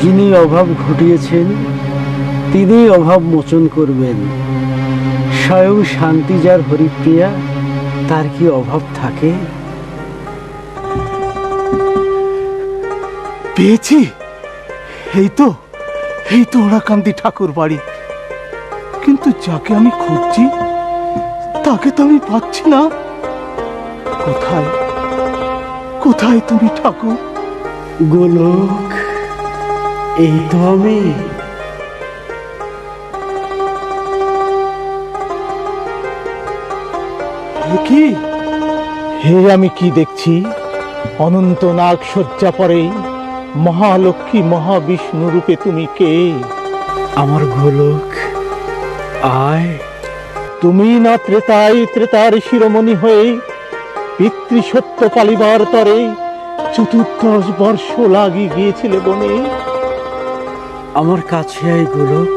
যিনি অভাব ঘটিয়েছেন তিনি অভাব মোচন করবেন। স্বয়ং শান্তি যার হরিপ্রিয়া তার কি অভাব থাকে? পেয়েছি। এই তো এই তো ওরাকান্তি ঠাকুর বাড়ি। কিন্তু যাকে আমি খুঁজছি তাকে তো আমি পাচ্ছি না। কোথায়? কোথায় তুমি ঠাকুর? গোলক এই তো আমি। কি? হে আমি কি দেখছি? অনন্ত নাগ শয্যা পরে মহালক্ষ্মী মহাবিষ্ণু রূপে তুমি কে? আমার গোলক আয়। তুমি না ত্রেতায় ত্রেতার শিরোমণি হয়ে পিতৃসত্য পালিবার তরে চতুর্দশ বর্ষ লাগি গিয়েছিলে বনে। আমার কাছে আয় গোলক।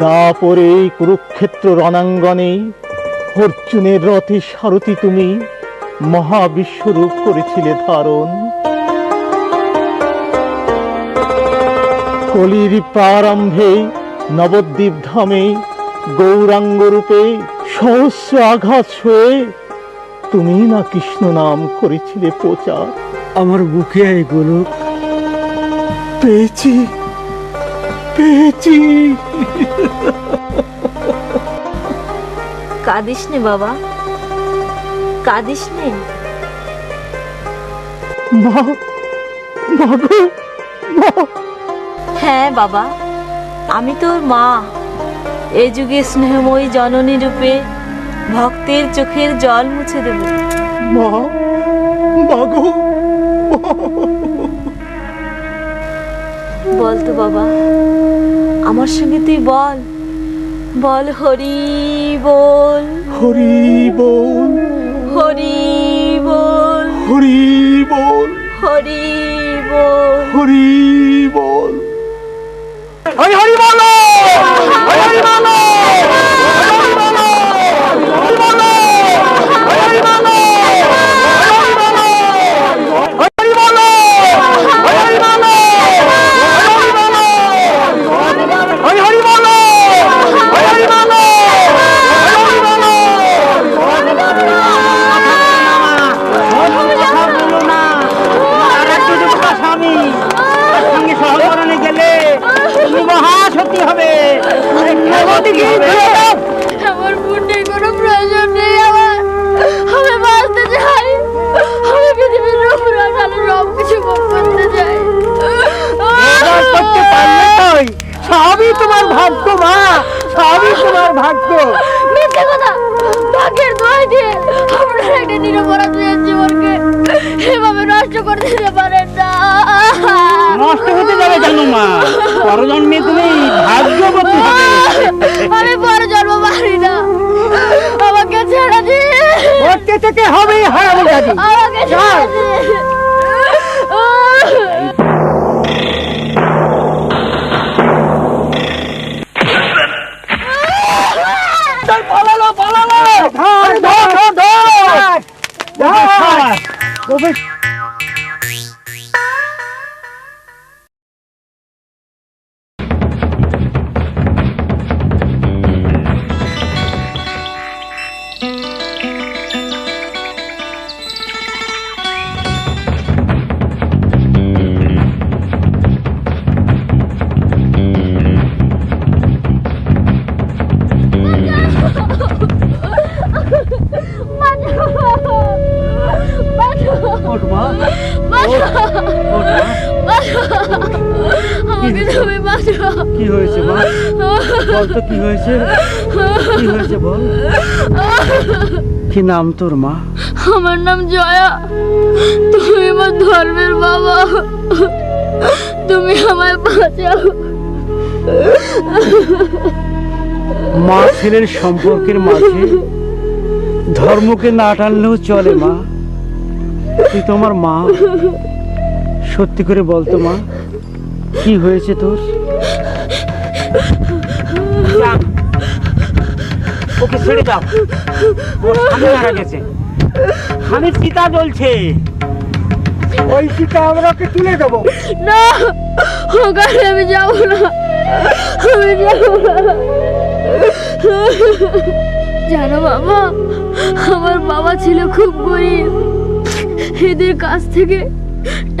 দাপরে কুরুক্ষেত্র রণাঙ্গনে অর্জুনের রথে সারথি তুমি মহাবিশ্বরূপ করেছিলে ধারণ। কলির প্রারম্ভে নবদ্বীপ ধামে গৌরাঙ্গ রূপে সহস্র আঘাত হয়ে তুমি না কৃষ্ণ নাম করেছিলে প্রচার। আমার বুকে আয় গোলক। পেয়েছি পেয়েছি। কাঁদিস নে বাবা কাঁদিস নে হ্যাঁ বাবা আমি তোর মা। এ যুগে স্নেহময়ী জননী রূপে ভক্তের চোখের জল মুছে দেব। মা গো বল তো বাবা। আমার সঙ্গে তুই বল। বল হরি বল। হরি বল। হরি বল। হরি বল। হরি বল। হরি বল। হরি হরি বলো মা পরজন্মে তুমি ভাগ্যবতী হবে। আমি পরজন্ম পারি না। আমাকে ছেড়ে দিন করতে থেকে হবেই হারাবো আমাকে ছেড়ে আমাকে তুমি বাঁচো কি হয়েছে মা? বল তো কি হয়েছে? কি হয়েছে বল? কি নাম তোর মা? আমার নাম জয়া। তুমি আমার ধর্মের বাবা। তুমি আমায় বাঁচাও। মা ছেলের সম্পর্কের মাঝে ধর্মকে না টানলেও চলে মা। তুই তোমার মা। সত্যি করে বলতো মা কি হয়েছে তোর? ওকে ছেড়ে দাও। ওর স্বামী মারা গেছে। স্বামীর চিতা জ্বলছে। ওই চিতা আমরা ওকে তুলে দেবো। না ওখানে আমি যাব না। আমি যাব না। জানো বাবা আমার বাবা ছিল খুব গরিব। এদের কাছ থেকে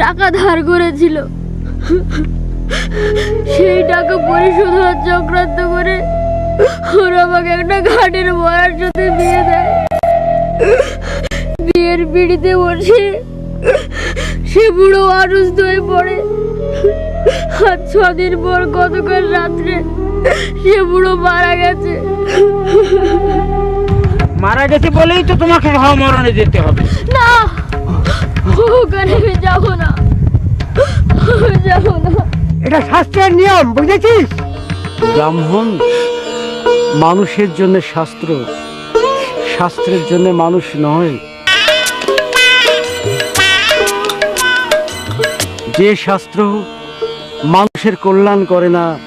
টাকা ধার করেছিল। সেই টাকা পরিশোধ হওয়ার চক্রান্ত করে ওরা আমাকে একটা ঘাটের বয়ার সাথে বিয়ে দেয়। বিয়ের পিড়িতে বসে সে বুড়ো অসুস্থ হয়ে পড়ে। আর ছদিন পর গতকাল রাত্রে সে বুড়ো মারা গেছে। মারা গেছে বলেই তো তোমাকে মরণে যেতে হবে। না! ওখানে আমি যাব না। আমি না। এটা শাস্ত্রের নিয়ম বুঝেছিস? ব্রাহ্মণ মানুষের জন্য শাস্ত্র শাস্ত্রের জন্য মানুষ নয়। যে শাস্ত্র মানুষের কল্যাণ করে না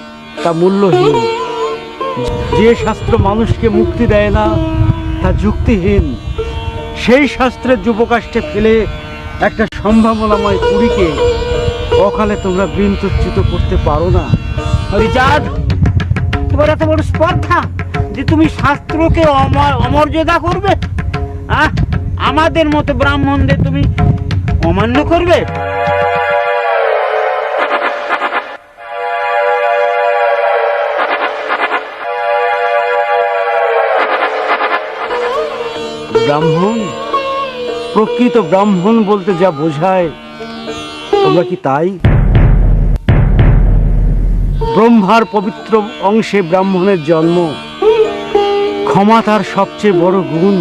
তা মূল্যহীন। যে শাস্ত্র মানুষকে মুক্তি দেয় না তা যুক্তিহীন। সেই শাস্ত্রের যুবকাষ্টে ফেলে একটা সম্ভাবনাময় কুড়িকে অকালে তোমরা বৃন্তচ্যুত করতে পারো না। রিচার্ড তোমার এত বড় স্পর্ধা যে তুমি শাস্ত্রকে অমর- অমর্যাদা করবে? আহ আমাদের মতো ব্রাহ্মণদের তুমি অমান্য করবে? ব্রাহ্মণ প্রকৃত ব্রাহ্মণ বলতে যা বোঝায়, তোমরা কি তাই? ব্রহ্মার পবিত্র অংশে ব্রাহ্মণের জন্ম, ক্ষমা তার সবচেয়ে বড় গুণ।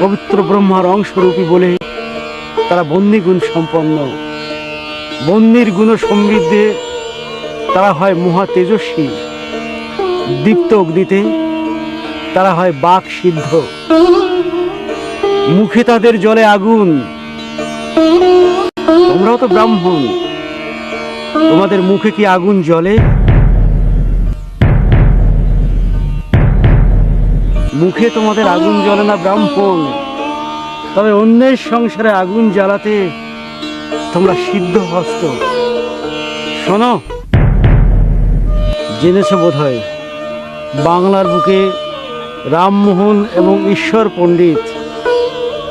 পবিত্র ব্রহ্মার অংশরূপী বলে তারা বন্যী গুণ সম্পন্ন। বন্দির গুণ সমৃদ্ধে তারা হয় মহা তেজস্বী। দীপ্ত অগ্নিতে তারা হয় বাক সিদ্ধ। মুখে তাদের জলে আগুন। তোমরাও তো ব্রাহ্মণ। তোমাদের মুখে কি আগুন জ্বলে? মুখে তোমাদের আগুন জ্বলে না ব্রাহ্মণ। তবে অন্যের সংসারে আগুন জ্বালাতে তোমরা সিদ্ধ হস্ত। শোনো, জেনেছ বোধ হয় বাংলার বুকে রামমোহন এবং ঈশ্বর পণ্ডিত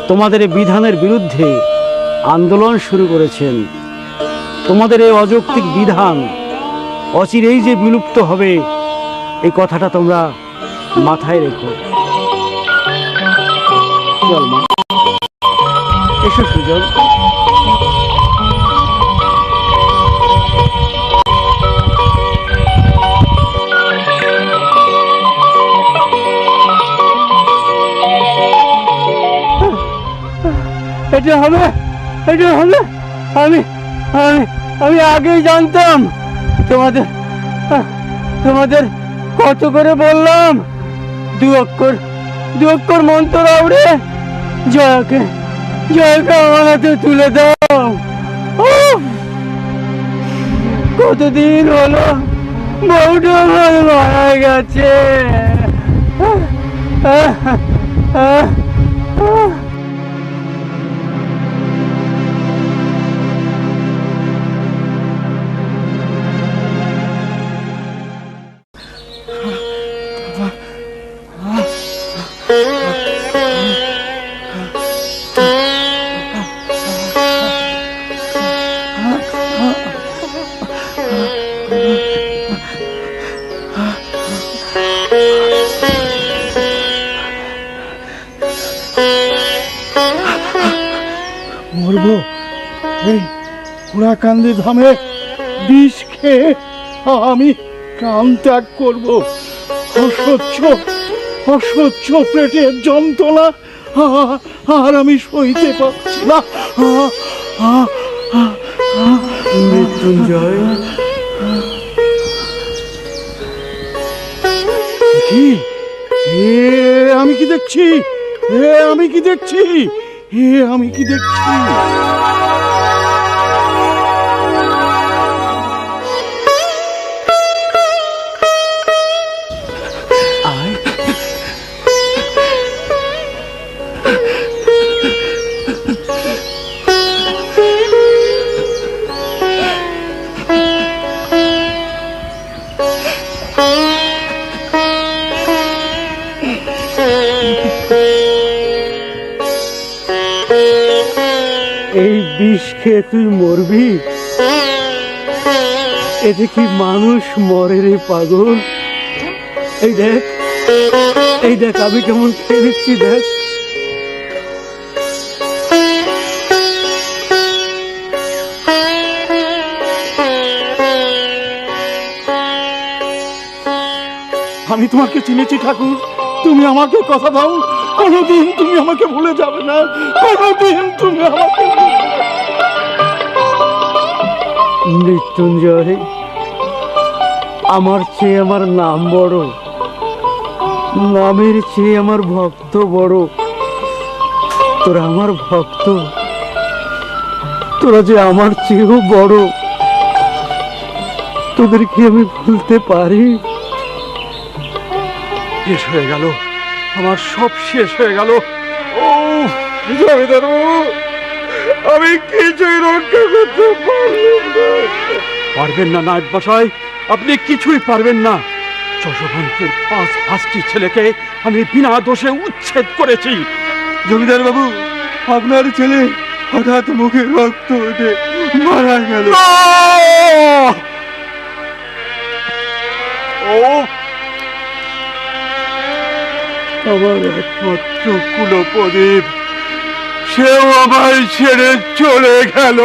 তোমাদের এই বিধানের বিরুদ্ধে আন্দোলন শুরু করেছেন। তোমাদের এই অযৌক্তিক বিধান অচিরেই যে বিলুপ্ত হবে, এই কথাটা তোমরা মাথায় রেখো। এসো সুজন। এটা হবে এটা হবে। আমি আমি আমি আগেই জানতাম। তোমাদের তোমাদের কত করে বললাম? দু অক্ষর দু অক্ষর মন্ত্র আউড়ে জয়াকে জয়াকে আমার হাতে তুলে দাও! কতদিন হলো বউটা মারা গেছে। আহ, আহ, আহ, পুরাকান্দি ধামে বিষ খেয়ে আমি কাম ত্যাগ করব। অসহ্য অসহ্য পেটের যন্ত্রণা আর আমি সইতে পারছি না। মৃত্যুঞ্জয়। কি? এ আমি কি দেখছি? এ আমি কি দেখছি? এ আমি কি দেখছি? খেয়ে তুই মরবি? এতে কি মানুষ মরে রে পাগল। এই দেখ এই দেখ, আমি কেমন খেয়ে নিচ্ছি, দেখ। আমি তোমাকে চিনেছি, ঠাকুর। তুমি আমাকে কথা দাও। কোনোদিন তুমি আমাকে ভুলে যাবে না। কোনোদিন তুমি আমাকে। মৃত্যুঞ্জয়, আমার চেয়ে আমার নাম বড়, নামের চেয়ে আমার ভক্ত বড়। তোরা আমার ভক্ত, তোরা যে আমার চেয়েও বড়, তোদেরকে আমি ভুলতে পারি। শেষ হয়ে গেল, আমার সব শেষ হয়ে গেল। ও জমিদার আমি কিছুই রক্ষা করতে পারলাম না। পারবেন না নায়ক বসাই আপনি কিছুই পারবেন না। যশোবন্তের পাঁচ পাঁচটি ছেলেকে আমি বিনা দোষে উচ্ছেদ করেছি। জমিদার বাবু আপনার ছেলে হঠাৎ মুখে রক্ত উঠে মারা গেল। ও! আমার একমাত্র কুলপ্রদীপ সেও আমায় ছেড়ে চলে গেল।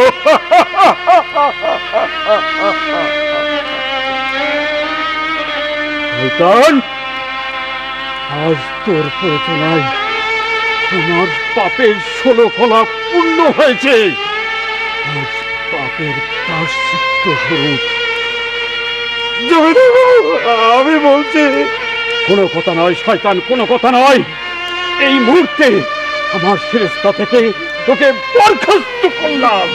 শয়তান, আজ তোর প্রচনায় তোমার পাপের ষোলো কলা পূর্ণ হয়েছে। আজ পাপের প্রাশ্চিত্য স্বরূপ আমি বলছি কোনো কথা নয় শয়তান কোনো কথা নয়। এই মুহূর্তে আমার ফেরেস্তা থেকে তোকে বরখাস্ত করলাম।